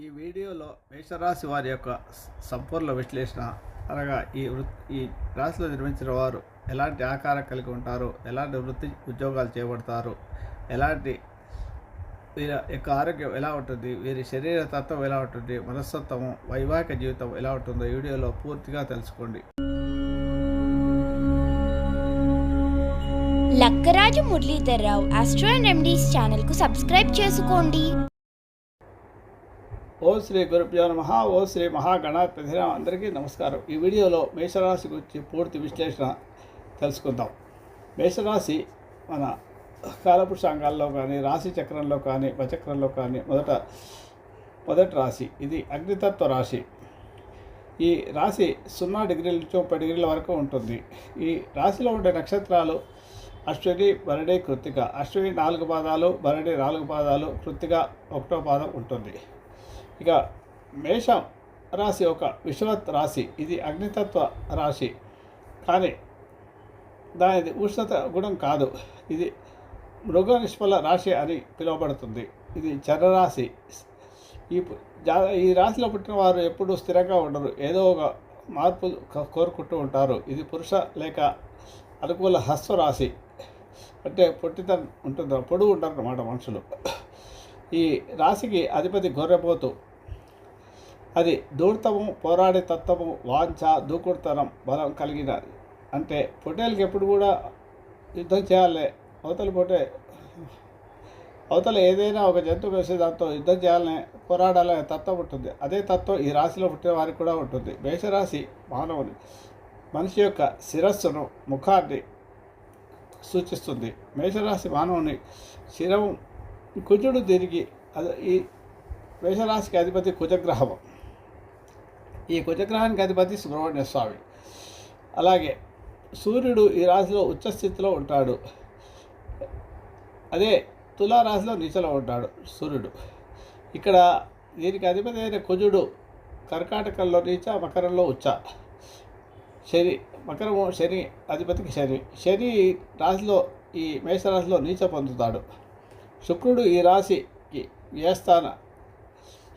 ఈ వీడియోలో మేషరాశి వారి యొక్క సంపూర్ణ విశ్లేషణ అనగా ఈ ఈ రాశిలో నిర్మించిన వారు ఎలాంటి ఆకారం కలిగి ఉంటారు ఎలాంటి వృత్తి ఉద్యోగాలు చేపడతారు ఎలాంటి వీరి యొక్క ఆరోగ్యం ఎలా ఉంటుంది వీరి శరీర తత్వం ఎలా ఉంటుంది మనస్తత్వము వైవాహిక జీవితం ఎలా ఉంటుందో ఈ వీడియోలో పూర్తిగా తెలుసుకోండి. Lakkaraju Muralidhar Rao astro and remedies ఛానల్కు సబ్స్క్రైబ్ చేసుకోండి. ఓ శ్రీ గురుభ్యో నమ ఓ శ్రీ మహాగణాధిపతి అందరికీ నమస్కారం. ఈ వీడియోలో మేషరాశి గురించి పూర్తి విశ్లేషణ తెలుసుకుందాం. మేషరాశి మన కాలపురుషాంగాల్లో కానీ రాశి చక్రంలో కానీ వచక్రంలో కానీ మొదట మొదటి రాశి ఇది అగ్నితత్వ రాశి. ఈ రాశి సున్నా డిగ్రీల నుంచి ముప్పై డిగ్రీల వరకు ఉంటుంది. ఈ రాశిలో ఉండే నక్షత్రాలు అశ్విని భరణి కృత్తిక. అశ్విని నాలుగు పాదాలు భరణి నాలుగు పాదాలు కృత్తిక ఒకటో పాదం ఉంటుంది. ఇక మేషం రాశి ఒక విశ్వత్ రాశి. ఇది అగ్నితత్వ రాశి. కానీ దానిది ఉష్ణత గుణం కాదు. ఇది మృగ నిష్ఫల రాశి అని పిలువబడుతుంది. ఇది చరరాశి ఈ జా- ఈ రాశిలో పుట్టిన వారు ఎప్పుడూ స్థిరంగా ఉండరు. ఏదో ఒక మార్పు కోరుకుంటూ ఉంటారు. ఇది పురుష లేక అనుకూల హస్వ రాశి. అంటే పొట్టితనం ఉంటుంది. పొడుగు ఉంటారు అన్నమాట మనుషులు. ఈ రాశికి అధిపతి గొర్రెపోతు. అది దూర్తము పోరాడే తత్వము వాంఛ దూకుడుతనం బలం కలిగినది. అంటే పొటేలకి ఎప్పుడు కూడా యుద్ధం చేయాలి. అవతల పొటే అవతల ఏదైనా ఒక జంతువు వేసే దాంతో యుద్ధం చేయాలనే పోరాడాలనే తత్వం ఉంటుంది. అదే తత్వం ఈ రాశిలో పుట్టిన వారికి కూడా ఉంటుంది. మేషరాశి మానవుని మనిషి యొక్క శిరస్సును ముఖాన్ని సూచిస్తుంది. మేషరాశి మానవుని శిరం కుజుడు తిరిగి అది ఈ మేషరాశికి అధిపతి కుజగ్రహము. ఈ కుజగ్రహానికి అధిపతి సుబ్రహ్మణ్య స్వామి. అలాగే సూర్యుడు ఈ రాశిలో ఉచ్చస్థితిలో ఉంటాడు. అదే తులారాశిలో నీచలో ఉంటాడు సూర్యుడు. ఇక్కడ దీనికి అధిపతి అయిన కుజుడు కర్కాటకంలో నీచ మకరంలో ఉచ్చ. శని మకరము శని అధిపతికి శని. శని రాశిలో ఈ మేషరాశిలో నీచ పొందుతాడు. శుక్రుడు ఈ రాశికి వ్యయస్థాన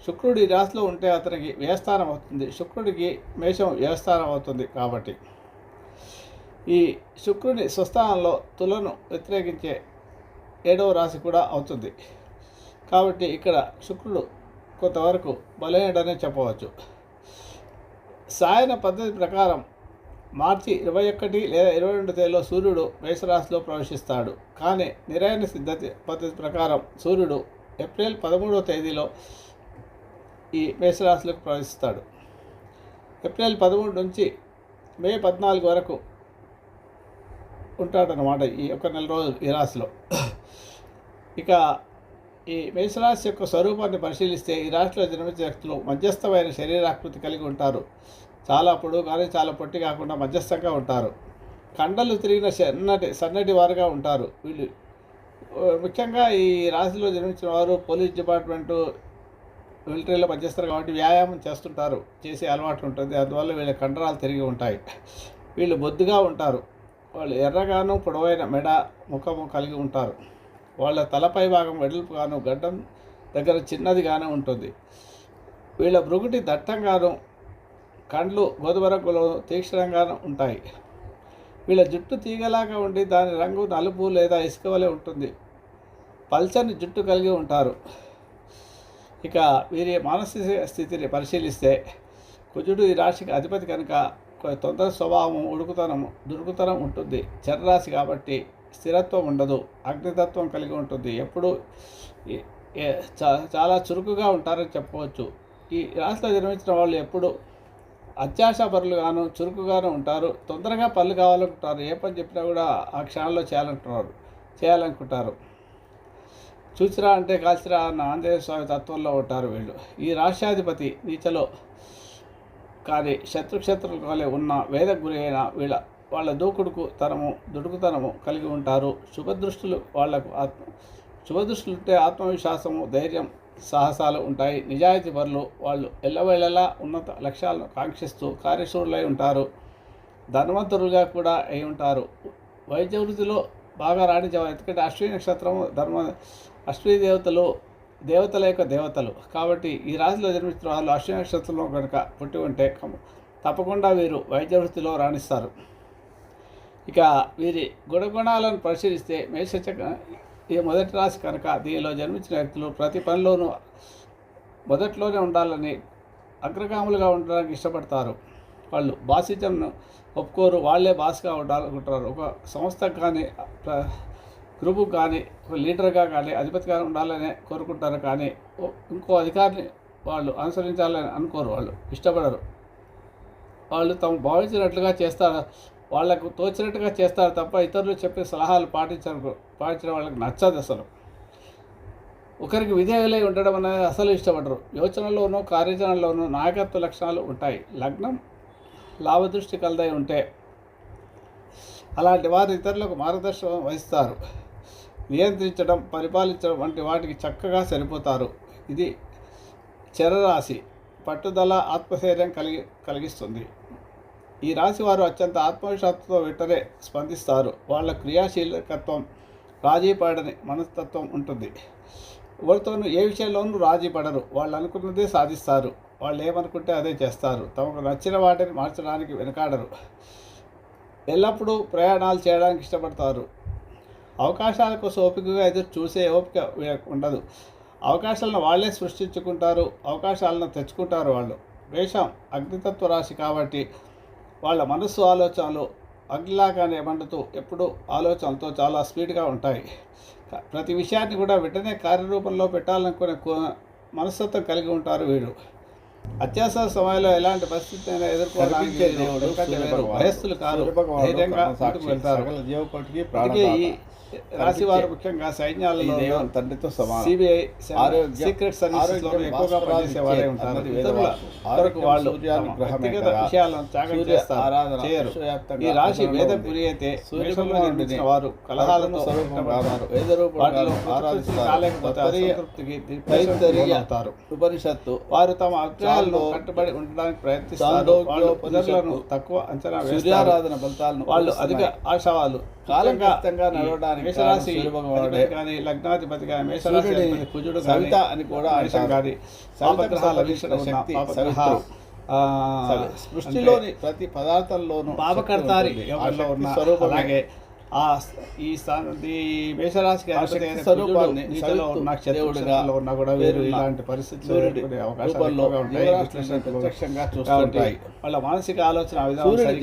శుక్రుడు ఈ రాశిలో ఉంటే అతనికి వ్యయస్థానం అవుతుంది. శుక్రుడికి మేషం వ్యయస్థానం అవుతుంది కాబట్టి. ఈ శుక్రుని స్వస్థానంలో తులను వ్యతిరేకించే ఏడవ రాశి కూడా అవుతుంది. కాబట్టి ఇక్కడ శుక్రుడు కొంతవరకు బలైనడనే చెప్పవచ్చు. సాయన పద్ధతి ప్రకారం మార్చి ఇరవై ఒకటి లేదా ఇరవై రెండు తేదీలో సూర్యుడు మేషరాశిలో ప్రవేశిస్తాడు. కానీ నిరాయణ సిద్ధతి పద్ధతి ప్రకారం సూర్యుడు ఏప్రిల్ పదమూడవ తేదీలో ఈ మేషరాశిలోకి ప్రవేశిస్తాడు. ఏప్రిల్ పదమూడు నుంచి మే పద్నాలుగు వరకు ఉంటాడనమాట ఈ ఒక నెల రోజులు ఈ రాశిలో. ఇక ఈ మేషరాశి యొక్క స్వరూపాన్ని పరిశీలిస్తే ఈ రాశిలో జన్మించే వ్యక్తులు మధ్యస్థమైన శరీరాకృతి కలిగి ఉంటారు. చాలా పొడుగు కానీ చాలా పొట్టి కాకుండా మధ్యస్థంగా ఉంటారు. కండలు తిరిగిన సన్నటి సన్నటి వారుగా ఉంటారు. వీళ్ళు ముఖ్యంగా ఈ రాశిలో జన్మించిన వారు పోలీస్ డిపార్ట్మెంటు మిలిటరీలో పనిచేస్తారు కాబట్టి వ్యాయామం చేస్తుంటారు చేసే అలవాటు ఉంటుంది. అందువల్ల వీళ్ళ కండరాలు తిరిగి ఉంటాయి. వీళ్ళు బొద్దుగా ఉంటారు. వాళ్ళు ఎర్రగాను పొడవైన మెడ ముఖము కలిగి ఉంటారు. వాళ్ళ తలపై భాగం వెడల్పుగాను గడ్డం దగ్గర చిన్నదిగానే ఉంటుంది. వీళ్ళ భృగుటి దట్టంగాను కండ్లు గోధుమ రంగులో తీక్షణంగాను ఉంటాయి. వీళ్ళ జుట్టు తీగలాగా ఉండి దాని రంగు నలుపు లేదా ఇసుక వలె ఉంటుంది. పల్చని జుట్టు కలిగి ఉంటారు. ఇక వీరి మానసిక స్థితిని పరిశీలిస్తే కుజుడు ఈ రాశికి అధిపతి కనుక తొందర స్వభావం ఉడుకుతనం దురుకుతనం ఉంటుంది. చర్రాశి కాబట్టి స్థిరత్వం ఉండదు. అగ్నితత్వం కలిగి ఉంటుంది. ఎప్పుడు ఏ- చాలా చురుకుగా ఉంటారని చెప్పవచ్చు. ఈ రాశిలో జన్మించిన వాళ్ళు ఎప్పుడు అత్యాశాపరులుగాను చురుకుగాను ఉంటారు. తొందరగా పనులు కావాలనుకుంటారు. ఏ పని చెప్పినా కూడా ఆ క్షణంలో చేయాలనుకుంటున్నారు చేయాలనుకుంటారు. చూచిరా అంటే కాల్చిరా అన్న ఆంజనేయ స్వామి తత్వంలో ఉంటారు వీళ్ళు. ఈ రాష్ట్రాధిపతి నీచలో కానీ శత్రుక్షేత్రుల వలె ఉన్న వేద గురి అయిన వీళ్ళ వాళ్ళ దూకుడుకు తనము దుడుకుతనము కలిగి ఉంటారు. శుభదృష్టులు వాళ్ళకు ఆత్మ శుభదృష్టులు ఉంటే ఆత్మవిశ్వాసము ధైర్యం సాహసాలు ఉంటాయి. నిజాయితీ పరులు వాళ్ళు ఎల్లవేళలా ఉన్నత లక్ష్యాలను కాంక్షిస్తూ కార్యశూరులై ఉంటారు. ధనవంతులుగా కూడా అయి ఉంటారు. వైద్య వృత్తిలో బాగా రాణించేవారు. ఎందుకంటే అశ్విని నక్షత్రం ధర్మ అశ్విని దేవతలు దేవతల యొక్క దేవతలు. కాబట్టి ఈ రాశిలో జన్మించిన వాళ్ళు అశ్విని నక్షత్రంలో కనుక పుట్టి ఉంటే తప్పకుండా వీరు వైద్య వృత్తిలో రాణిస్తారు. ఇక వీరి గుణగుణాలను పరిశీలిస్తే మేషచక ఈ మొదటి రాశి కనుక దీనిలో జన్మించిన వ్యక్తులు ప్రతి పనిలోనూ మొదట్లోనే ఉండాలని అగ్రగాములుగా ఉండడానికి ఇష్టపడతారు. వాళ్ళు బాసిజంను ఒప్పుకోరు వాళ్ళే బాస్గా ఉండాలనుకుంటారు. ఒక సంస్థకు కానీ గ్రూపు కానీ ఒక లీడర్గా కానీ అధిపతిగా ఉండాలని కోరుకుంటారు కానీ ఇంకో అధికారిని వాళ్ళు అనుసరించాలని అనుకోరు వాళ్ళు ఇష్టపడరు. వాళ్ళు తాము భావించినట్లుగా చేస్తారు వాళ్ళకు తోచినట్టుగా చేస్తారు తప్ప ఇతరులు చెప్పే సలహాలు పాటించరు పాటించడం వాళ్ళకి నచ్చదు అసలు. ఒకరికి విధేయులై ఉండడం అనేది అసలు ఇష్టపడరు. యోచనలోనూ కార్యాచరణలోనూ నాయకత్వ లక్షణాలు ఉంటాయి. లగ్నం లాభదృష్టి కలదై ఉంటే అలాంటి వారు ఇతరులకు మార్గదర్శనం వహిస్తారు. నియంత్రించడం పరిపాలించడం వంటి వాటికి చక్కగా సరిపోతారు. ఇది చరరాశి. పట్టుదల ఆత్మశైర్యం కలిగి కలిగిస్తుంది. ఈ రాశి వారు అత్యంత ఆత్మవిశ్వాసంతో వెంటనే స్పందిస్తారు. వాళ్ళ క్రియాశీలకత్వం రాజీ పడని మనస్తత్వం ఉంటుంది. ఎవరితోనూ ఏ విషయంలోనూ రాజీ పడరు వాళ్ళు అనుకున్నదే సాధిస్తారు. వాళ్ళు ఏమనుకుంటే అదే చేస్తారు. తమకు నచ్చిన వాటిని మార్చడానికి వెనకాడరు. ఎల్లప్పుడూ ప్రయాణాలు చేయడానికి ఇష్టపడతారు. అవకాశాల కోసం ఓపికగా ఎదురు చూసే ఓపిక ఉండదు. అవకాశాలను వాళ్ళే సృష్టించుకుంటారు అవకాశాలను తెచ్చుకుంటారు వాళ్ళు. వేషం అగ్నితత్వ రాశి కాబట్టి వాళ్ళ మనస్సు ఆలోచనలు అగ్నిలాగానే మండుతూ ఎప్పుడూ ఆలోచనలతో చాలా స్పీడ్గా ఉంటాయి. ప్రతి విషయాన్ని కూడా వెంటనే కార్యరూపంలో పెట్టాలనుకునే మనస్తత్వం కలిగి ఉంటారు వీరు అత్యవసర సమయంలో ఎలాంటి పరిస్థితి అయినా ఎదుర్కోవడానికి. భయస్థులు కాదు ధైర్యంగా వెళ్తారు. ఈ. రాశి వారు ముఖ్యంగా సైన్యాలలో తండ్రితో సమానం. సిబిఐ సీక్రెట్ సర్వీసెస్లో ఆరోగ్యం ఎక్కువగా ఉంటారు. వాళ్ళు వ్యక్తిగత. విషయాలను త్యాగం చేస్తారు చేయరు. ఈ రాశి వేద. పురి అయితే వారు కలహాలతో స్వరూపం ఉంటారు వేద రూపంగా వాటిలో ఆరాధిస్తారు. కాలేకపోతే తత్తరీయ అసంతృప్తికి తైత్తరీయ అవుతారు ఉపనిషత్తు వారు తమ అభిప్రాయాలను కట్టుబడి ఉండడానికి ప్రయత్నిస్తారు. వాళ్ళు ఇతరులను తక్కువ అంచనా సూర్యారాధన ఫలితాలను వాళ్ళు అధిక ఆశావాలు కాలక్రితంగా నడవడానికి అధిపతి కానీ లగ్నాధిపతి కానీ మేషరాశి కుజుడు సవిత అని కూడా వీక్షణ శక్తి సవిత్రు. సృష్టిలోని ప్రతి పదార్థంలోనూ పాపకర్తారి ఉన్న అలాగే ఆ ఈ స్థానం ఈ మేషరాశికి అధిపతి స్వరూపాన్ని ఉన్న క్షత్రులో ఉన్నా కూడా వీరు ఇలాంటి పరిస్థితులు అవకాశాలు ప్రత్యక్షంగా చూస్తుంటాయి. వాళ్ళ మానసిక ఆలోచన.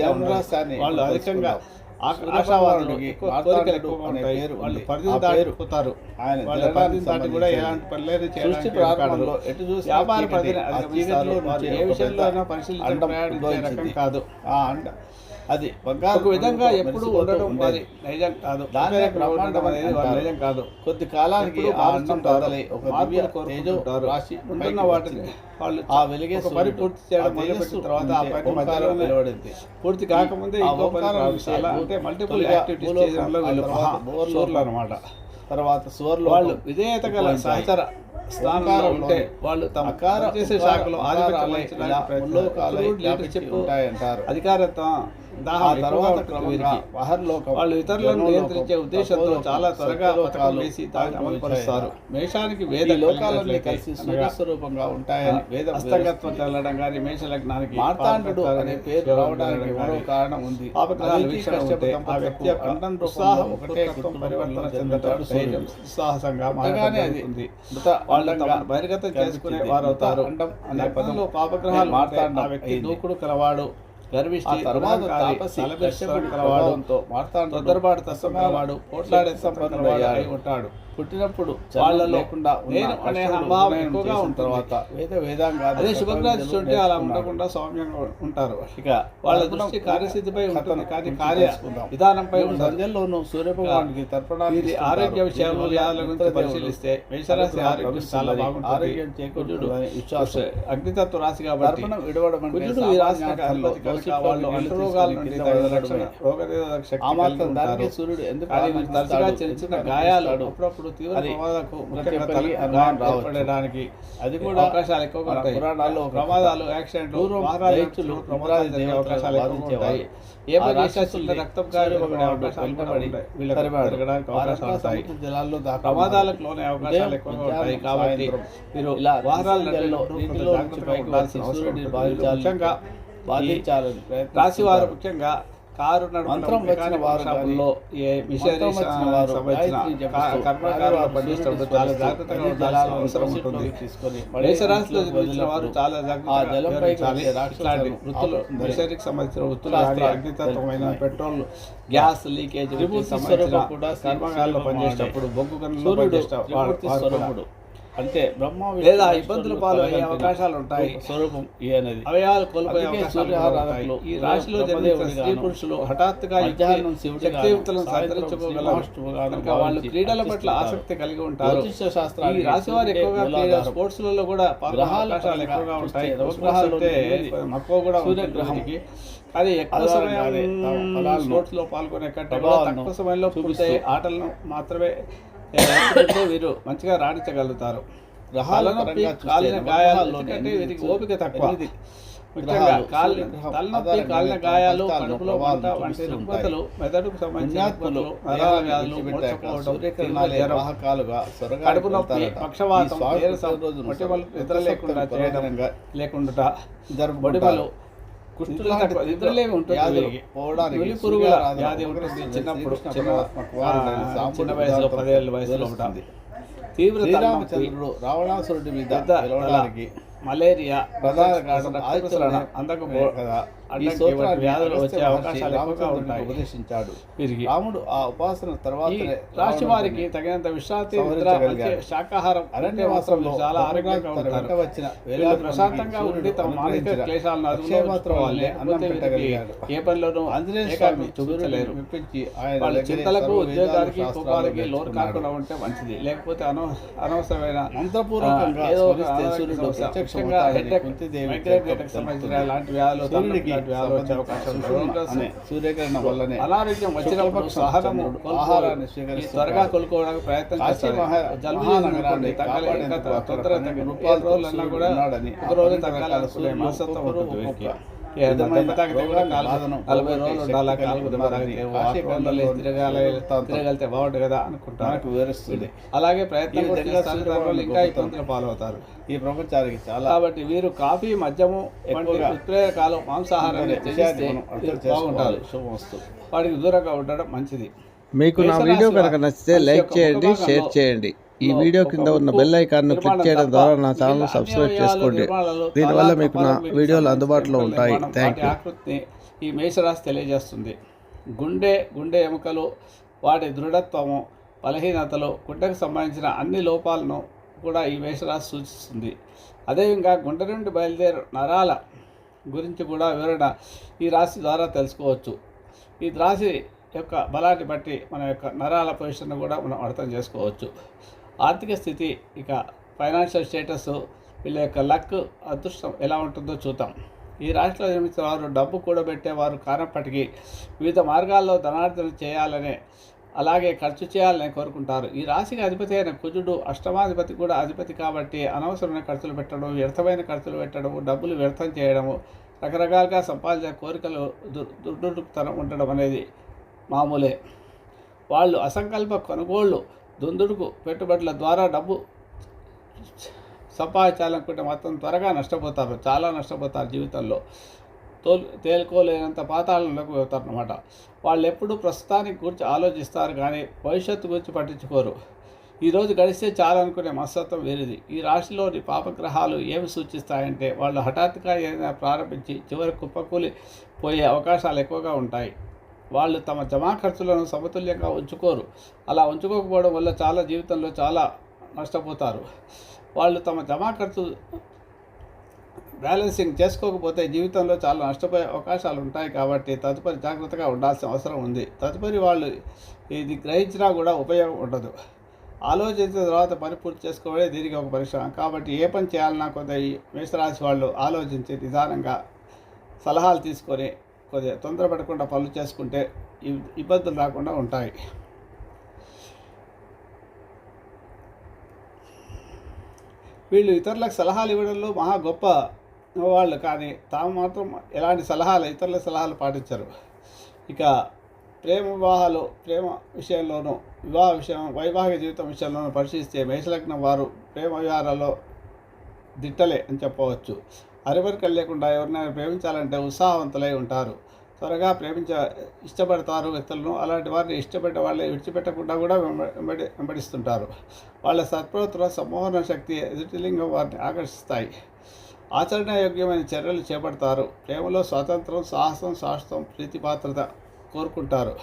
జన్మరాశిని వాళ్ళు అధికంగా తెలుసుకుందాం. ఆ- సూర్య ఆశావాదులు భగవానుడికి ఎక్కువ మార్తాండుడు కోరికలు ఎక్కువగా అనే ఉంటాయి పేరు వాళ్ళు ఉంది. పరిధిని ఆ పేరు దాటిపోతారు ఆయన పరిధిని దాటి కూడా. ఎలాంటి పనులేదు సృష్టి ప్రారంభంలో. ఎటు చూసినా వ్యాపార పరిధిని ఏ విషయంలో అయినా పెద్ద పరిశీలించి అండం ప్రయాణించే రకం ఉద్భవించింది. కాదు ఆ అండ అది ఒక విధంగా ఎప్పుడు ఉండడం ఉండేది. అది నిజం కాదు రకంగా బ్రహ్మాండం అనేది. నిజం కాదు కొద్ది కాలానికి ఆ మారుతుంటారు. బదలై ఒక దివ్య తేజో. రాశి ఉంటున్న వాటిని. వాళ్ళు ఆ వెలిగే పని. పూర్తి చేయడం మొదలుపెట్టిన తర్వాత ఆ పని ఓంకారం మధ్యలోనే వెలువడింది. పూర్తి కాకముందే ఇంకో పని అంటే మల్టిపుల్ యాక్టివిటీస్ చేయడంలో వీళ్ళు అనమాట తర్వాత సువర్లో వాళ్ళు విధేయత గల సహచర స్థానంలో ఉంటే వాళ్ళు తమ చేసే శాఖలో ఆధిపత్యం వహించడానికి తర్వాత వాళ్ళు ఇతరులను నియంత్రించే ఉద్దేశంతో చాలా త్వరగా పథకం వేసి దాన్ని అమలుపరుస్తారు. మేషానికి ఈ వేద లోకాలన్నీ కలిసి సూర్యస్వరూపంగా ఉంటాయని వేదం హస్తగత్వం తెల్లడం కానీ మేష లగ్నానికి మార్తాండు అనే పేరు రావడానికి మరో కారణం ఉంది. ఉత్సాహం ఒకటే పరివర్తన చెందడం ధైర్యం. ఉత్సాహంగా అది. బహిర్గతం చేసుకునే. వారు అవుతారు. అనే పదం. లగ్నంలో పాపగ్రహాలు ఆ వ్యక్తి. దూకుడు కలవాడు. గర్విష్టి తర్వాత తాపసి మార్తాండుడు తొందరపాటు పోట్లాడే ఉంటాడు. పుట్టినప్పుడు వాళ్ళలో. తర్వాత వేద వేదాంగాలు అదే అలా. ఉండకుండా సౌమ్యంగా ఉంటారు ఇక వాళ్ళ దృష్టి కార్యసిద్ధిపై ఉంటుంది కానీ కార్య. విధానంపై సంధ్యల్లోనూ సూర్యభగవానికి ఇస్తుంటారు. ఆరోగ్య విషయాలు వ్యాధుల గురించి పరిశీలిస్తే మేషరాశి ఆరోగ్యం చాలా బాగుంటుంది ఆరోగ్యం చేకూరుతుందని విశ్వాసం అగ్నితత్వ రాశి కాబట్టి విడవడం ఈ రాశి వాళ్ళు నుండి శక్తి ఆ మాత్రం దానికే సూర్యుడు ఎందుకు తరచుగా? చిన్న చిన్న గాయాలు? అప్పుడప్పుడు తీవ్ర రావచ్చు. ఏర్పడడానికి అది కూడా అవకాశాలు ఎక్కువగా ఉంటాయి. పురాణాల్లో ప్రమాదాలు యాక్సిడెంట్లు అవకాశాలు రక్తం జలాల్లో. ప్రమాదాలకు లోనే అవకాశాలు ఎక్కువగా ఉంటాయి. కాబట్టి మీరు వాహనాలు. బాధించాలని రాశి వారు. ముఖ్యంగా కారు మంత్రం వచ్చిన వారు షాపుల్లో ఏ కర్మకారులు పనిచేసేటప్పుడు చాలా జాగ్రత్తగా అవసరం ఉంటుంది. మేషరాశిలో జన్మించిన వారు చాలా జాగ్రత్తగా వృత్తులు సంబంధించిన వృత్తులు అగ్నితత్వమైన. పెట్రోల్ గ్యాస్ లీకేజ్ సంబంధించిన కర్మకారులు పనిచేసేటప్పుడు బొగ్గు గనుల్లో సూర్యుడు అంటే బ్రహ్మ లేదా ఇబ్బందుల పాలు అయ్యే కలగలిపిన అవకాశాలు ఉంటాయి రూప స్వరూపం ఈ అనేది అవయాలు కోల్పోయే అవకాశాలు. ఈ రాశిలో బ్రహ్మదేవుడిగాను, స్త్రీ పురుషులు హఠాత్తుగా శివుడిగాను, శక్తియుక్తులను కనుక వాళ్ళు క్రీడల పట్ల. ఆసక్తి కలిగి ఉంటారు శాస్త్రానికి ఈ రాశి వారు ఎక్కువగా క్రీడ మూలాధారం. స్పోర్ట్స్లలో కూడా పాల్గొనే గ్రహాల అవకాశాలు ఎక్కువగా ఉంటాయి స్పోర్ట్స్ ఉన్నది మక్కువ కూడా సూర్యగ్రహం. ఉంటుంది అది ఎక్కువ సమయం స్పోర్ట్స్లో పాల్గొనే కంటే తక్కువ సమయంలో చూపిస్తూ ఆటలను మాత్రమే వీరు మంచిగా రాణించగలుగుతారు గ్రహాల తలనొప్పి పరంగా చూస్తే కాలిన గాయాలు వీరికి ఓపిక తక్కువ ముఖ్యంగా కాలి తలనొప్పి కాలిన గాయాలు కడుపులో మంట వంటి రుగ్మతలు మెదడుకు సంబంధించిన నరాల వ్యాధులు కడుపు నొప్పి. పక్షవాతం నీరసం నిద్ర లేకుండా చేయడం లేకుండా జరుపుకుంటారు. చిన్నప్పుడు చిన్న వయసులో పదేళ్ళ వయసులో వివరిస్తుంది. తీవ్ర శ్రీరామచంద్రుడు రావణాసురుడి మీద మలేరియా ప్రధాన కారణం అందకపో కదా. ఈ వంటి వ్యాధులు వచ్చే అవకాశాలు ఎక్కువగా ఉంటాయి. ఉపదేశించాడు. రాముడు ఆ ఉపాసన ఈ తర్వాతనే రాశి వారికి తగినంత విశ్రాంతి శాకాహారం అరణ్యవాసంలో చాలా ఆరోగ్యంగా ఉంటారు వచ్చిన వీళ్ళు ప్రశాంతంగా ఉండి తమ మానసిక క్లేశాలను అక్షయమాత్రం వల్లే అన్నం పెట్టగలిగాడు. ఏ పనిలోనూ ఆంజనేయ ఏకాగ్రత స్వామి చూపించలేరు. ఆయన వాళ్ళ చింతలకు ఉద్యోగానికి కోపాలకి లోటు నేర్చుకున్నాడు. కాకుండా ఉంటే మంచిది. లేకపోతే అనవ అనవసరమైన మంత్రపూర్వకంగా ఏదో మైగ్రేన్ హెడ్ఏక్ సంబంధించిన. ఇలాంటి వ్యాధులు తలనొప్పి వ్యాధులు వచ్చే అవకాశం ఉంటుంది. సూర్యకిరణం వల్లనే అనారోగ్యం వచ్చినప్పుడు కోల్పోయి ఆహారాన్ని ఈ స్వీకరిస్తుంటాడు. త్వరగా కోలుకోవడానికి ప్రయత్నం చేస్తారు జలుబు తగ్గలే. కాపాడేందుకు అక్కడ తొందరగా ఏ రోజులన్నా కూడా ఒక రోజు సూర్యుడు ఉంటుంది. నలభై రోజులు ఉండాలి తిరగాలి తిరగలితే బాగుంటుంది కదా అనుకుంటారు. వివరిస్తుంది. అలాగే ప్రయత్నం ఇంకా. ఇబ్బందులు పాలవుతారు. ఈ ప్రపంచానికి చాలా కాబట్టి వీరు కాఫీ మద్యము ఉత్ప్రేరకాలు మాంసాహారాన్ని బాగుంటారు. శుభమస్తు వాటికి దూరంగా ఉండడం మంచిది. మీకు నా వీడియో కనుక నచ్చితే లైక్ చేయండి షేర్ చేయండి. ఈ వీడియో కింద ఉన్న బెల్ ఐకాన్ను క్లిక్ చేయడం ద్వారా నా ఛానల్ సబ్స్క్రైబ్ చేసుకోండి. దీనివల్ల మీకు నా వీడియోలు అందుబాటులో ఉంటాయి. థ్యాంక్ యూ ఆకృతిని ఈ మేషరాశి తెలియజేస్తుంది. గుండె గుండె ఎముకలు వాటి దృఢత్వము బలహీనతలు గుండెకు సంబంధించిన అన్ని లోపాలను కూడా ఈ మేషరాశి సూచిస్తుంది. అదేవిధంగా గుండె నుండి బయలుదేరు నరాల గురించి కూడా వివరణ ఈ రాశి ద్వారా తెలుసుకోవచ్చు. ఈ రాశి యొక్క బలాన్ని బట్టి మన యొక్క నరాల పొజిషన్ కూడా మనం అర్థం చేసుకోవచ్చు. ఆర్థిక స్థితి ఇక ఫైనాన్షియల్ స్టేటస్ వీళ్ళ యొక్క లక్ అదృష్టం ఎలా ఉంటుందో చూద్దాం. ఈ రాష్ట్రంలో జన్మించిన వారు డబ్బు కూడబెట్టేవారు కానప్పటికీ వివిధ మార్గాల్లో ధనార్జన చేయాలనే అలాగే ఖర్చు చేయాలని కోరుకుంటారు. ఈ రాశికి అధిపతి అయిన కుజుడు అష్టమాధిపతి కూడా అధిపతి కాబట్టి అనవసరమైన ఖర్చులు పెట్టడం వ్యర్థమైన ఖర్చులు పెట్టడము డబ్బులు వ్యర్థం చేయడము రకరకాలుగా సంపాదించే కోరికలు దు- దుర్దుడుకుతనం ఉండడం అనేది మామూలే. వాళ్ళు అసంకల్ప కొనుగోళ్ళు దుందుడుకు పెట్టుబడుల ద్వారా డబ్బు సంపాదించాలనుకుంటే మొత్తం త్వరగా నష్టపోతారు. చాలా నష్టపోతారు జీవితంలో. తోలు తేలుకోలేనంత పాతాళంలోకి వెళ్తారు అనమాట వాళ్ళు ఎప్పుడూ ప్రస్తుతానికి గురించి ఆలోచిస్తారు కానీ భవిష్యత్తు గురించి పట్టించుకోరు. ఈరోజు గడిస్తే చాలనుకునే మనస్తత్వం వేరేది. ఈ రాశిలోని పాపగ్రహాలు ఏమి సూచిస్తాయంటే వాళ్ళు హఠాత్తుగా ఏదైనా ప్రారంభించి చివరి కుప్పకూలి పోయే అవకాశాలు ఎక్కువగా ఉంటాయి. వాళ్ళు తమ జమా ఖర్చులను సమతుల్యంగా ఉంచుకోరు. అలా ఉంచుకోకపోవడం వల్ల చాలా జీవితంలో చాలా నష్టపోతారు. వాళ్ళు తమ జమా ఖర్చు బ్యాలెన్సింగ్ చేసుకోకపోతే జీవితంలో చాలా నష్టపోయే అవకాశాలు ఉంటాయి కాబట్టి తదుపరి జాగ్రత్తగా ఉండాల్సిన అవసరం ఉంది. తదుపరి వాళ్ళు ఇది గ్రహించినా కూడా ఉపయోగం ఉండదు. ఆలోచించిన తర్వాత పని పూర్తి చేసుకోవడే దీనికి ఒక పరిశ్రమ కాబట్టి ఏ పని చేయాలన్నా కొంత ఈ మేషరాశి వాళ్ళు ఆలోచించి నిదానంగా సలహాలు తీసుకొని కొద్దిగా తొందరపడకుండా పనులు చేసుకుంటే ఇబ్బందులు రాకుండా ఉంటాయి. వీళ్ళు ఇతరులకు సలహాలు ఇవ్వడంలో మహా గొప్ప వాళ్ళు కానీ తాము మాత్రం ఎలాంటి సలహాలు ఇతరుల సలహాలు పాటించరు. ఇక ప్రేమ వివాహాలు ప్రేమ విషయంలోనూ వివాహ విషయం వైవాహిక జీవితం విషయంలోనూ పరిశీలిస్తే మేషలగ్నం వారు ప్రేమ వ్యవహారాల్లో దిట్టలే అని చెప్పవచ్చు. అరివరికలు లేకుండా ఎవరినైనా ప్రేమించాలంటే ఉత్సాహవంతులై ఉంటారు. త్వరగా ప్రేమించ ఇష్టపడతారు వ్యక్తులను. అలాంటి వారిని ఇష్టపడ్డ వాళ్ళని విడిచిపెట్టకుండా కూడా వెంబడి వెంబడిస్తుంటారు. వాళ్ళ సత్ప్రవృత్తుల సమ్మోహన శక్తి ఎదుటిలింగం వారిని ఆకర్షిస్తాయి. ఆచరణయోగ్యమైన చర్యలు చేపడతారు. ప్రేమలో స్వాతంత్రం సాహసం శాశ్వతం ప్రీతిపాత్రత కోరుకుంటారు.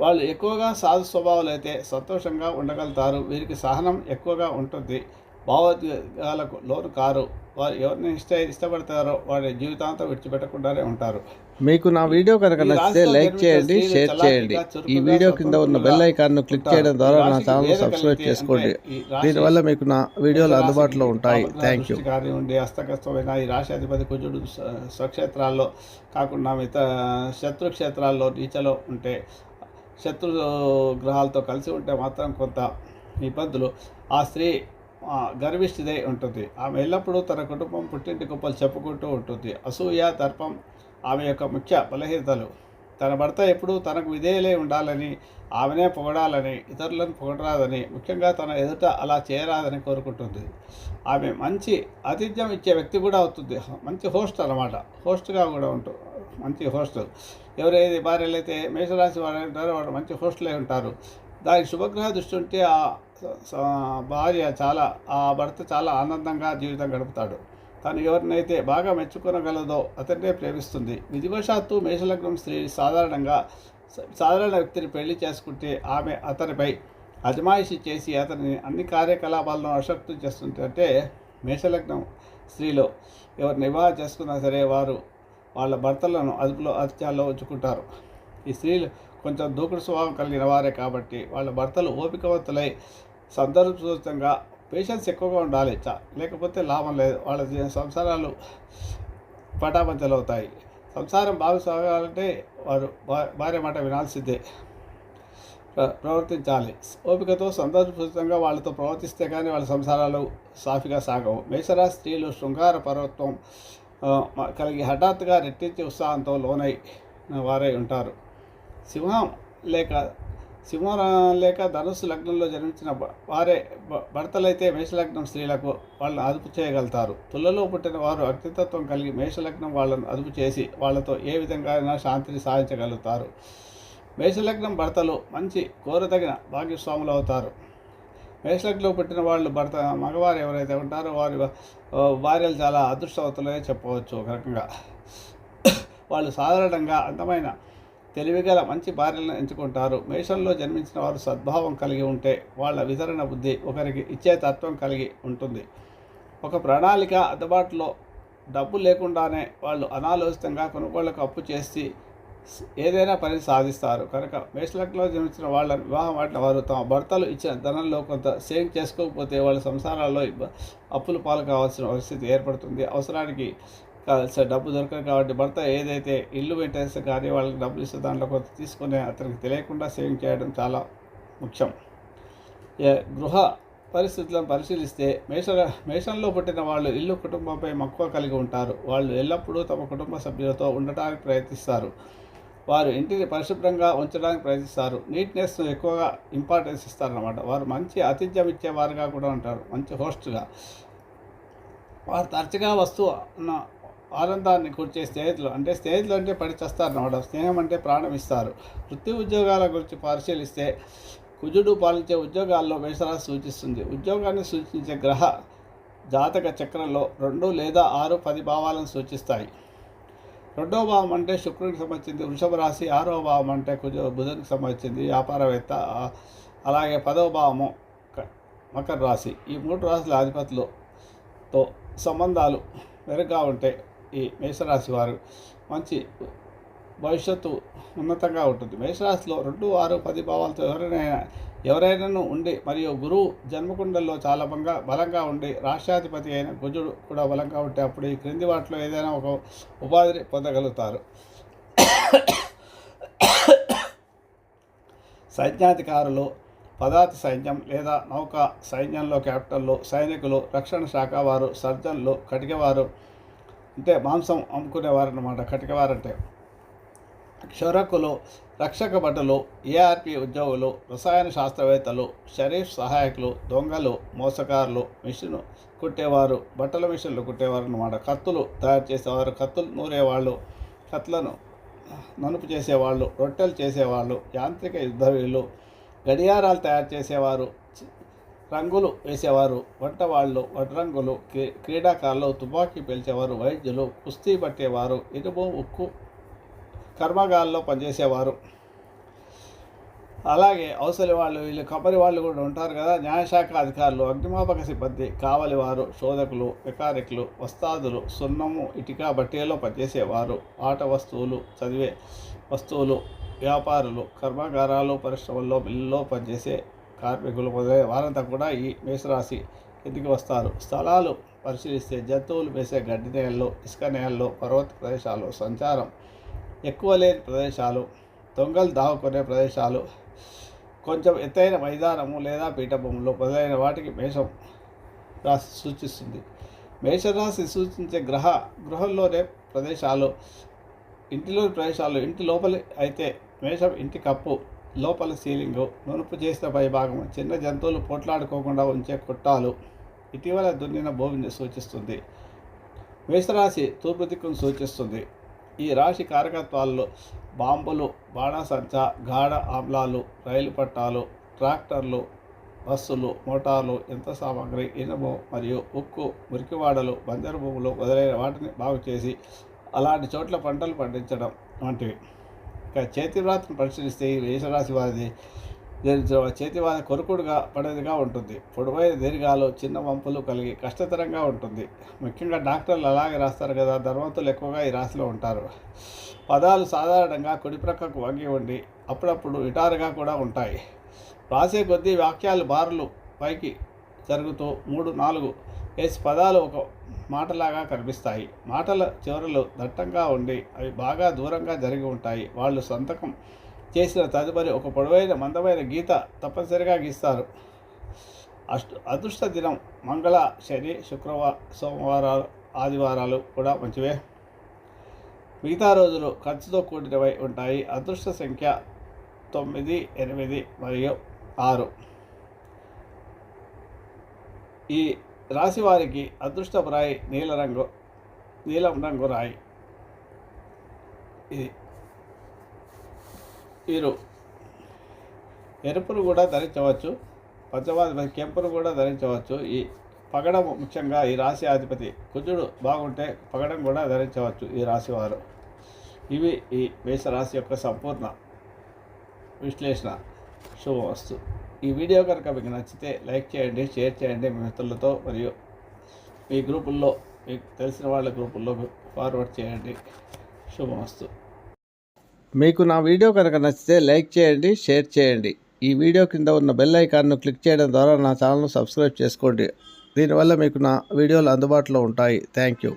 వాళ్ళు ఎక్కువగా సాధు స్వభావాలు అయితే సంతోషంగా ఉండగలుగుతారు. వీరికి సహనం ఎక్కువగా ఉంటుంది. భావోద్వేగాలకు లోను కారు. వారు ఎవరిని ఇష్ట ఇష్టపడతారో వారి జీవితాంతం విడిచిపెట్టకుండానే ఉంటారు. మీకు నా వీడియో కనుక నచ్చితే లైక్ చేయండి షేర్ చేయండి. ఈ వీడియో కింద ఉన్న బెల్ ఐకాన్ను క్లిక్. చేయడం ద్వారా నా ఛానల్ సబ్స్క్రైబ్ చేసుకోండి. దీనివల్ల మీకు నా వీడియోలు అందుబాటులో ఉంటాయి. థ్యాంక్ యూ కానివ్వండి హస్తకస్తమైన ఈ రాశి అధిపతి కుజుడు స్వ- స్వక్షేత్రాల్లో కాకుండా మిగతా శత్రు క్షేత్రాల్లో నీచలో ఉంటే శత్రు గ్రహాలతో కలిసి ఉంటే మాత్రం కొంత ఇబ్బందులు. ఆ స్త్రీ గర్విష్ఠిదై ఉంటుంది. ఆమె ఎల్లప్పుడూ తన కుటుంబం పుట్టింటి గొప్పలు చెప్పుకుంటూ ఉంటుంది. అసూయ దర్పం ఆమె యొక్క ముఖ్య బలహీనతలు. తన భర్త ఎప్పుడూ తనకు విధేయులై ఉండాలని ఆమెనే పొగడాలని ఇతరులను పొగడరాదని ముఖ్యంగా తన ఎదుట అలా చేయరాదని కోరుకుంటుంది. ఆమె మంచి ఆతిథ్యం ఇచ్చే వ్యక్తి కూడా అవుతుంది. మంచి హోస్ట్ అన్నమాట. హోస్ట్గా కూడా ఉంటుంది మంచి హోస్ట్. ఎవరైతే భార్యలు అయితే మేషరాశి వారు ఉంటారో వాడు మంచి హోస్టలే ఉంటారు. దానికి శుభగ్రహ దృష్టి ఉంటే ఆ భార్య చాలా ఆ భర్త చాలా ఆనందంగా జీవితం గడుపుతాడు. తను ఎవరినైతే బాగా మెచ్చుకోనగలదో అతన్నే ప్రేమిస్తుంది. విధివశాత్తు మేషలగ్నం స్త్రీ సాధారణంగా సాధారణ వ్యక్తిని పెళ్ళి చేసుకుంటే ఆమె అతనిపై అజమాయిషి చేసి అతని అన్ని కార్యకలాపాలను అశక్తం చేస్తుంటే మేషలగ్నం స్త్రీలో ఎవరిని వివాహం చేసుకున్నా సరే వారు వాళ్ళ భర్తలను అదుపులో అత్యాల్లో ఉంచుకుంటారు. ఈ స్త్రీలు కొంచెం దూకుడు స్వభావం కలిగిన వారే కాబట్టి వాళ్ళ భర్తలు ఓపికవంతులై సందర్భోచితంగా పేషెన్స్ ఎక్కువగా ఉండాలి. చా లేకపోతే లాభం లేదు. వాళ్ళ సంసారాలు పటాపంచలు అవుతాయి సంసారం బాగా సాగాలంటే వారు భార్య మాట వినాల్సిందే. ప్ర- ప్రవర్తించాలి. ఓపికతో సందర్భోచితంగా వాళ్ళతో ప్రవర్తిస్తే కానీ వాళ్ళ సంసారాలు సాఫీగా సాగవు. మేషరా స్త్రీలు శృంగార పర్వత్వం కలిగి హఠాత్తుగా రెట్టించి ఉత్సాహంతో లోనై వారై ఉంటారు. సింహం లేక సింహం లేక ధనుస్సు లగ్నంలో జన్మించిన వారే భర్తలైతే మేషలగ్నం స్త్రీలకు వాళ్ళని అదుపు చేయగలుగుతారు తులలో పుట్టిన వారు అగ్నితత్వం కలిగి మేషలగ్నం వాళ్ళను అదుపు చేసి వాళ్ళతో ఏ విధంగా అయినా శాంతిని సాధించగలుగుతారు. మేషలగ్నం భర్తలు మంచి కోరదగిన భాగ్యస్వాములు అవుతారు. మేషలగ్నంలో పుట్టిన వాళ్ళు భర్త మగవారు ఎవరైతే ఉంటారో వారి భార్యలు చాలా అదృష్టవంతులే చెప్పవచ్చు ఒక రకంగా. వాళ్ళు సాధారణంగా అందమైన తెలివిగల మంచి భార్యలను ఎంచుకుంటారు. మేషంలో జన్మించిన వారు సద్భావం కలిగి ఉంటే వాళ్ళ వితరణ బుద్ధి ఒకరికి ఇచ్చే తత్వం కలిగి ఉంటుంది. ఒక ప్రణాళిక అందుబాటులో డబ్బు లేకుండానే వాళ్ళు అనాలోచితంగా కొనుగోళ్ళకు అప్పు చేసి ఏదైనా పని సాధిస్తారు. కనుక మేషలకలో జన్మించిన వాళ్ళ వివాహం ఆడిన వారు తమ భర్తలు ఇచ్చిన ధనంలో కొంత సేవింగ్ చేసుకోకపోతే వాళ్ళ సంసారాల్లో అప్పులు పాలు కావాల్సిన పరిస్థితి ఏర్పడుతుంది. అవసరానికి సార్ డబ్బు దొరకదు కాబట్టి భర్త ఏదైతే ఇల్లు పెట్టేస్తే కానీ వాళ్ళకి డబ్బులు ఇస్తే దాంట్లో కొంత తీసుకుని అతనికి తెలియకుండా సేవింగ్ చేయడం చాలా ముఖ్యం. ఏ- గృహ పరిస్థితులను పరిశీలిస్తే మేష మేషంలో పుట్టిన వాళ్ళు ఇల్లు కుటుంబంపై మక్కువ కలిగి ఉంటారు. వాళ్ళు ఎల్లప్పుడూ తమ కుటుంబ సభ్యులతో ఉండటానికి ప్రయత్నిస్తారు. వారు ఇంటిని పరిశుభ్రంగా ఉంచడానికి ప్రయత్నిస్తారు. నీట్నెస్ ఎక్కువగా ఇంపార్టెన్స్ ఇస్తారన్నమాట. వారు మంచి ఆతిథ్యం ఇచ్చేవారుగా కూడా ఉంటారు. మంచి హోస్ట్గా. వారు తరచుగా వస్తూ ఉన్న ఆనందాన్ని కూర్చే స్నేహితులు అంటే స్నేహితులు అంటే పడి చేస్తారన్నమాట స్నేహం అంటే ప్రాణం ఇస్తారు. వృత్తి ఉద్యోగాల గురించి పరిశీలిస్తే కుజుడు పాలించే ఉద్యోగాల్లో మేషరాశి సూచిస్తుంది. ఉద్యోగాన్ని సూచించే గ్రహ జాతక చక్రంలో రెండు లేదా ఆరు పది భావాలను సూచిస్తాయి. రెండవ భావం అంటే శుక్రుడికి సంబంధించింది వృషభ రాశి ఆరవ భావం అంటే కుజ బుధునికి సంబంధించింది వ్యాపారవేత్త అలాగే పదవ భావము మకర రాశి. ఈ మూడు రాశుల అధిపతులతో సంబంధాలు మెరుగ్గా ఉంటే ఈ మేషరాశి వారు మంచి భవిష్యత్తు ఉన్నతంగా ఉంటుంది. మేషరాశిలో రెండు ఆరు పది భావాలతో ఎవరైనా ఎవరైనాను ఉండి మరియు గురువు జన్మకుండల్లో చాలా బంగా బలంగా ఉండి రాష్ట్రాధిపతి అయిన గుజుడు కూడా బలంగా ఉంటే అప్పుడు ఈ క్రింది వాటిలో ఏదైనా ఒక ఉపాధిని పొందగలుగుతారు. సైన్యాధికారులు పదాతి సైన్యం లేదా నౌక సైన్యంలో క్యాప్టన్లు సైనికులు రక్షణ శాఖ వారు సర్జన్లు కటికవారు అంటే మాంసం అమ్ముకునేవారు అన్నమాట కటికవారు అంటే రక్షక భటులు ఏఆర్పి ఉద్యోగులు రసాయన శాస్త్రవేత్తలు షరీఫ్ సహాయకులు దొంగలు మోసకారులు మిషన్ కుట్టేవారు బట్టల మిషన్లు కుట్టేవారు అన్నమాట కత్తులు తయారు చేసేవారు కత్తులు నూరేవాళ్ళు కత్తులను నలుపు చేసేవాళ్ళు రొట్టెలు చేసేవాళ్ళు యాంత్రిక యుద్ధవీళ్ళు గడియారాలు తయారు చేసేవారు రంగులు వేసేవారు వంట వాళ్ళు వడ్రంగులు క్రీ- క్రీడాకారులు తుపాకీ పేల్చేవారు వైద్యులు కుస్తీ పట్టేవారు ఇనుము ఉక్కు కర్మగాల్లో పనిచేసేవారు. అలాగే అవసరి వాళ్ళు వీళ్ళు కబరి వాళ్ళు కూడా ఉంటారు కదా న్యాయశాఖ అధికారులు అగ్నిమాపక సిబ్బంది కావలి వారు శోధకులు మెకానిక్లు వస్తాదులు సున్నము ఇటుక బట్టీలో పనిచేసేవారు ఆట వస్తువులు చదివే వస్తువులు వ్యాపారులు కర్మాగారాలు పరిశ్రమల్లో మిల్లులో పనిచేసే కార్మికులు మొదలైన వారంతా కూడా ఈ మేషరాశి కిందికి వస్తారు. స్థలాలు పరిశీలిస్తే జంతువులు వేసే గడ్డి నేలలు ఇసుక నేలలు పర్వత ప్రదేశాలు సంచారం ఎక్కువ లేని ప్రదేశాలు దొంగలు దావుకునే ప్రదేశాలు కొంచెం ఎత్తైన మైదానము లేదా పీఠభూములు మొదలైన వాటికి మేషం రాశి సూచిస్తుంది. మేషరాశి సూచించే గ్రహ గృహంలోనే ప్రదేశాలు ఇంటిలోని ప్రదేశాలు ఇంటి లోపలి అయితే మేషం ఇంటి కప్పు లోపల సీలింగు నునుపు చేసిన పైభాగం చిన్న జంతువులు పోట్లాడుకోకుండా ఉంచే కుట్టాలు. ఇటీవల దున్నిన భూమిని సూచిస్తుంది. మేషరాశి తూర్పు దిక్కును సూచిస్తుంది. ఈ రాశి కారకత్వాల్లో బాంబులు బాణసంచ గాఢ ఆమ్లాలు రైలు పట్టాలు ట్రాక్టర్లు బస్సులు మోటార్లు యంత్ర సామాగ్రి ఇనుము మరియు ఉక్కు మురికివాడలు బంజరు భూములు మొదలైన వాటిని బాగు చేసి అలాంటి చోట్ల పంటలు పండించడం వంటివి. చేతి వ్రాతను పరిశీలిస్తే ఈ మేషరాశి వారిది చేతి వారి కొరుకుడుగా పడేదిగా ఉంటుంది. పొడవైన దీర్ఘాలు చిన్న వంపులు కలిగి కష్టతరంగా ఉంటుంది. ముఖ్యంగా డాక్టర్లు అలాగే రాస్తారు కదా ధర్మంతులు ఎక్కువగా ఈ రాశిలో ఉంటారు. పదాలు సాధారణంగా కుడి ప్రక్కకు వంగి ఉండి అప్పుడప్పుడు ఇటారుగా కూడా ఉంటాయి. రాసే కొద్దీ వాక్యాలు బారులు పైకి జరుగుతూ మూడు నాలుగు ఎస్ పదాలు ఒక మాటలాగా కనిపిస్తాయి. మాటల చివరలు దట్టంగా ఉండి అవి బాగా దూరంగా జరిగి ఉంటాయి. వాళ్ళు సంతకం చేసిన తదుపరి ఒక పొడవైన మందమైన గీత తప్పనిసరిగా గీస్తారు. అష్ట అదృష్ట దినం మంగళ శని శుక్రవార సోమవారాలు ఆదివారాలు కూడా మంచివే. మిగతా రోజులు ఖర్చుతో కూడినవై ఉంటాయి. అదృష్ట సంఖ్య తొమ్మిది ఎనిమిది మరియు ఆరు. ఈ రాశివారికి అదృష్టపు రాయి నీల రంగు నీలం రంగు రాయి. ఇది. వీరు ఎరుపును కూడా ధరించవచ్చు పంచమాధిపతి కెంపును కూడా ధరించవచ్చు. ఈ పగడం ముఖ్యంగా ఈ రాశి అధిపతి కుజుడు బాగుంటే పగడం కూడా ధరించవచ్చు ఈ రాశివారు. ఇవి ఈ మేషరాశి యొక్క సంపూర్ణ విశ్లేషణ శుభవస్తు. ఈ వీడియో కనుక మీకు నచ్చితే లైక్ చేయండి షేర్ చేయండి మీ మిత్రులతో మరియు మీ గ్రూపుల్లో మీకు తెలిసిన వాళ్ళ గ్రూపుల్లో ఫార్వర్డ్ చేయండి. శుభమస్తు. మీకు నా వీడియో కనుక నచ్చితే లైక్ చేయండి షేర్ చేయండి. ఈ వీడియో కింద ఉన్న బెల్ ఐకాన్ను క్లిక్ చేయడం ద్వారా నా ఛానల్ను సబ్స్క్రైబ్ చేసుకోండి. దీనివల్ల మీకు నా వీడియోలు అందుబాటులో ఉంటాయి. Thank you.